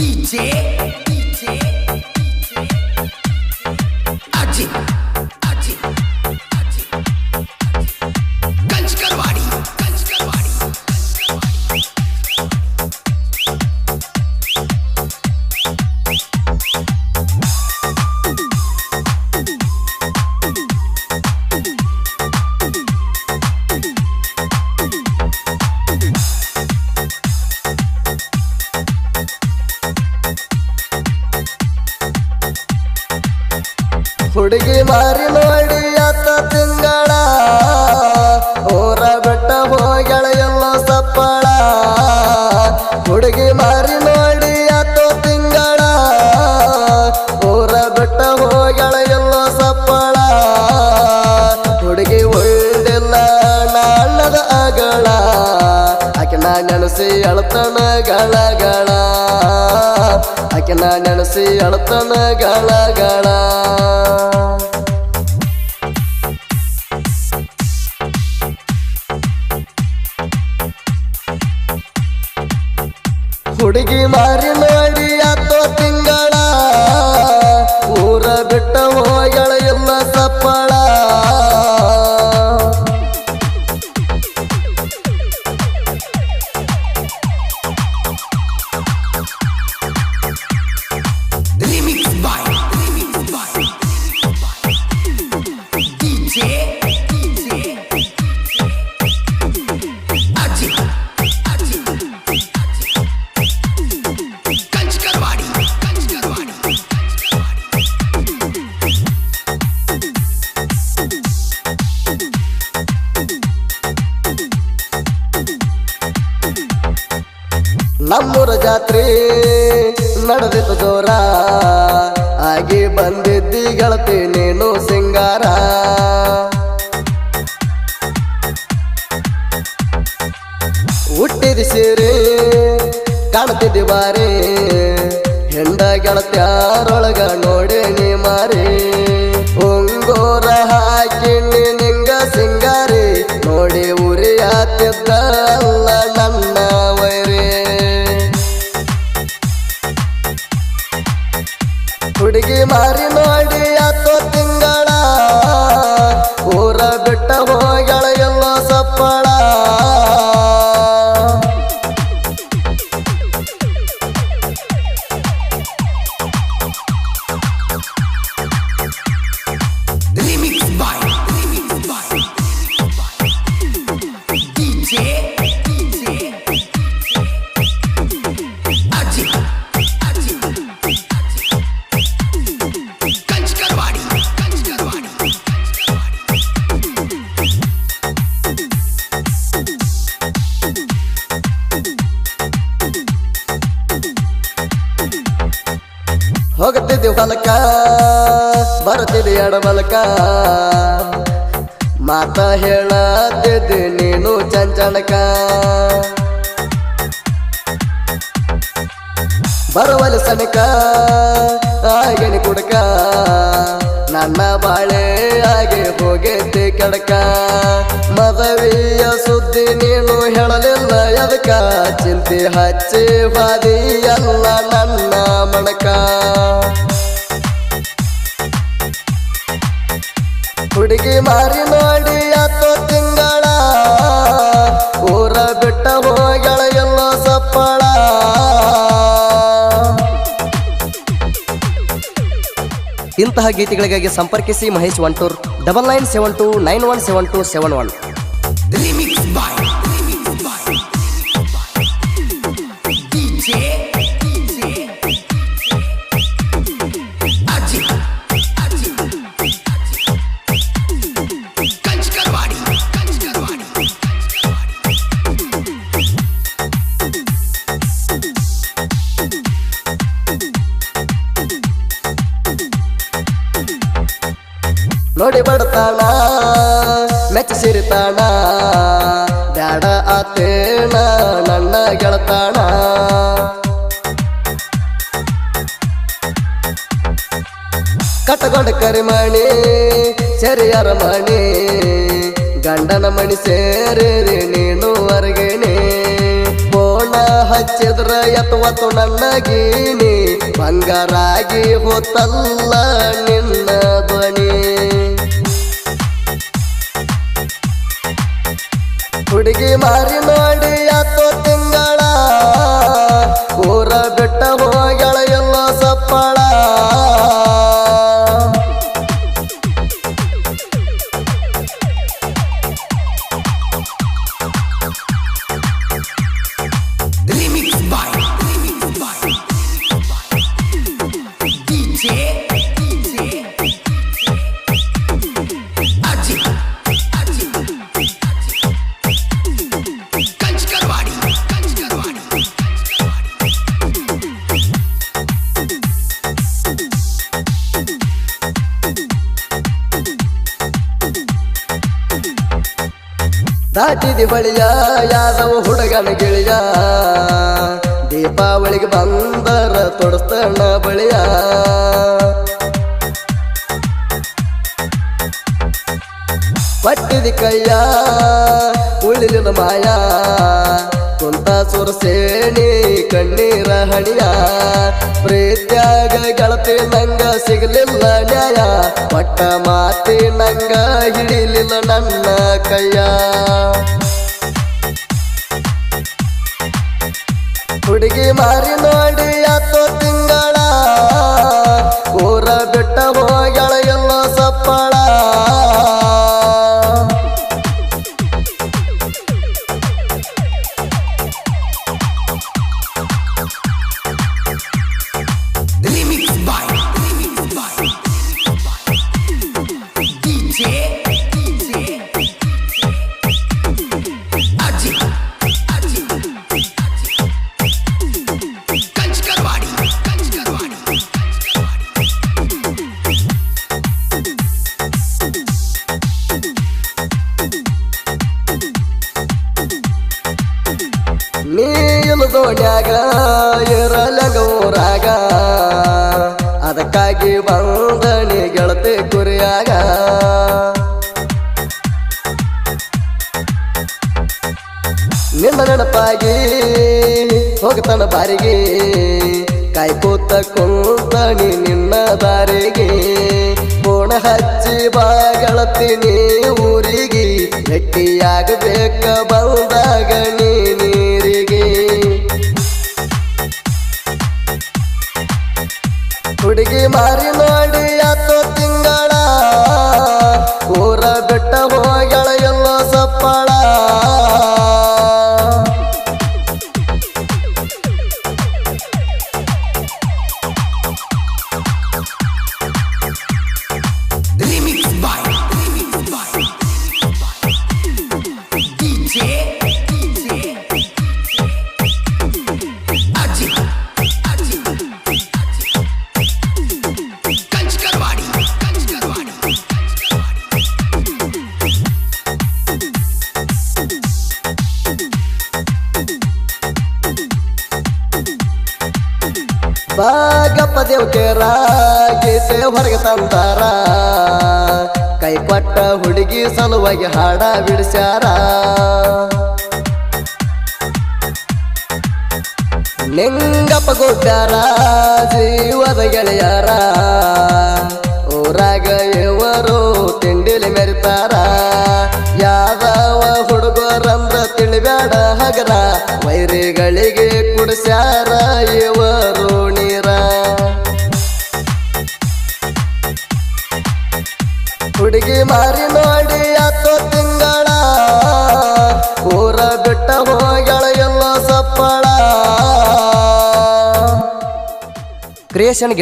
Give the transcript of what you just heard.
一节一节。ಹುಡುಗಿ ಮಾರಿ ನೋಡಿ ಆತ ತಿಂಗಳ. ಊರ ಬೆಟ್ಟ ಹೋಗಳ ಎಲ್ಲ ಸಪ್ಪಳ. ಹುಡುಗಿ ಮಾರಿ ನೋಡಿ ಆತ ತಿಂಗಳ. ಊರ ಬೆಟ್ಟ ಹೋಗಳ ಎಲ್ಲ ಸಪ್ಪಳ. ಹುಡುಗಿ ಒಳ್ಳೆಲ್ಲ ನಾಳದ ಅಗಳ ಆಕೆ ನಾ ನೆನಸಿ ಗಳ ಆಕೆ ನಾ ನೆನಸಿ ಅಳ್ತನ ಗಳ ನಮ್ಮೂರ ಜಾತ್ರೆ ನಡೆದಿತ್ತು ಜೋರ. ಆಗಿ ಬಂದಿದ್ದಿ ಗೆಳತಿ, ನೀನು ಸಿಂಗಾರ. ಹುಟ್ಟಿದ ಸೇರಿ ಕಾಣ್ತಿದ್ದಿ ಬಾರಿ. ಹೆಂಡ ಗೆಳತ್ಯಾರೊಳಗ ಮಾರಿ ಮಾಡಿ ಹತ್ತು ತಿಂಗಳ ಊರ ಬಿಟ್ಟ ಹೋಗಳ ಹೋಗುತ್ತಿದ್ದಿ ಬರ್ತಿದೆ ಎಡಬಲಕ ಮಾತ ಹೇಳತ್ತಿದ್ದಿ ನೀನು ಚಂಚನಕ ಬರುವಲ ಸನಕ ಆಗನಿ ಕುಡಕ. ನನ್ನ ಬಾಳೆ ಆಗಿ ಹೋಗೈತಿ ಕಡಕ. ಮದವಿಯ ಸುದ್ದಿ ನೀನು ಹೇಳಲಿಲ್ಲ ಎದಕ? ಚಿಂತೆ ಹಚ್ಚಿ ಬಾದಿ ಎಲ್ಲ ನನ್ನ ಮಾರಿ ನೋಡಿ ತಿಂಗಳ. ಊರ ಬಿಟ್ಟ ಹೋಗಳ ಎಲ್ಲ ಸಪ್ಪಳ. ಇಂತಹ ಗೀತೆಗಳಿಗಾಗಿ ಸಂಪರ್ಕಿಸಿ Mahesh Ontur double nine seven two nine one seven two seven one ನೋಡಿ ಮೆಚ್ಚ ಸೇರ್ತಾನ ಬ್ಯಾಡ ಆತೇಣ ನನ್ನ ಗೆಳತಾಣ. ಕಟ್ಟಗೊಂಡ ಕರಿಮಣಿ, ಸರಿಯರ ಮಣಿ, ಗಂಡನ ಮಣಿ ಸೇರಿ ನೀನು ಹೊರಗೇನೆ ಬೋಣ ಹಚ್ಚಿದ್ರ ಎತ್ತವತ್ತು ನನ್ನ ಗೀನಿ ಬಂಗಾರಾಗಿ ಹೋತಲ್ಲ ನಿನ್ನ ಧ್ವನಿ ದಾಟಿದಿ ಬಳಿಯ, ಯಾದವ ಹುಡುಗನ ಗಿಳಿಯ. ದೀಪಾವಳಿಗೆ ಬಂದರ ತೊಡಸ್ತಣ್ಣ ಬಳಿಯ. ಪಟ್ಟಿದಿ ಕೈಯ ಉಳಿದಿನ ಮಾಯ. ಕುಂತ ಸುರಸೇಣಿ ಕಣ್ಣೀರ ಹಣಿಯ. ಪ್ರೀತ್ಯಾಗ ಗೆಳತಿ ನಂಗ ಸಿಗಲಿಲ್ಲ ನ್ಯಾಯ. ಪಟ್ಟ ಮಾತಿ ನಂಗ ಹಿಡಿಲಿಲ್ಲ ನನ್ನ ಕೈಯ. ಹುಡುಗಿ ಮಾರಿ ಊರಾಗ ಅದಕ್ಕಾಗಿ ಬಂದಣಿ ಗೆಳತಿ ಕುರಿಯಾಗ ನಿನ್ನ ನೆನಪಾಗಿ ಹೋಗ್ತಾನ ಬಾರಿಗೆ. ಕಾಯ್ಕೋತ ಕುಂತಣಿ ನಿನ್ನ ದಾರಿಗೆ. ಬೋಣ ಹಚ್ಚಿ ನೀ ಊರಿಗೆ. ಗಟ್ಟಿಯಾಗಬೇಕ ಬಂದಾಗ ನೀ मारना ಬಾಗಪ್ಪ ದೇವಕೇರ ಗೀತೆ ಹೊರಗೆ ತಂದಾರ ಕೊಟ್ಟ ಹುಡುಗಿ ಸಲುವಾಗಿ ಹಾಡ ಬಿಡಿಸ್ಯಾರ. ನಿಂಗಪ್ಪ ಗುಡ್ಡಾರ ಜೀವದ ಗೆಳೆಯಾರ. ಊರಾಗ ಇವರು ತಿಂಡಿಲಿ ಮೆರಿತಾರ. ಯಾದವ ಹುಡುಗರಂದ್ರ ತಿಳಿಬ್ಯಾಡ ಹಗರ. ವೈರಿಗಳಿಗೆ ಕುಡಿಸ್ಯಾರ ಮಾರಿ ಮಾಡಿ ಹತ್ತು ತಿಂಗಳ. ಊರ ಬಿಟ್ಟ ಹೋಗಳ ಎಲ್ಲ ಸಪ್ಪಳ. ಕ್ರಿಯೇಷನ್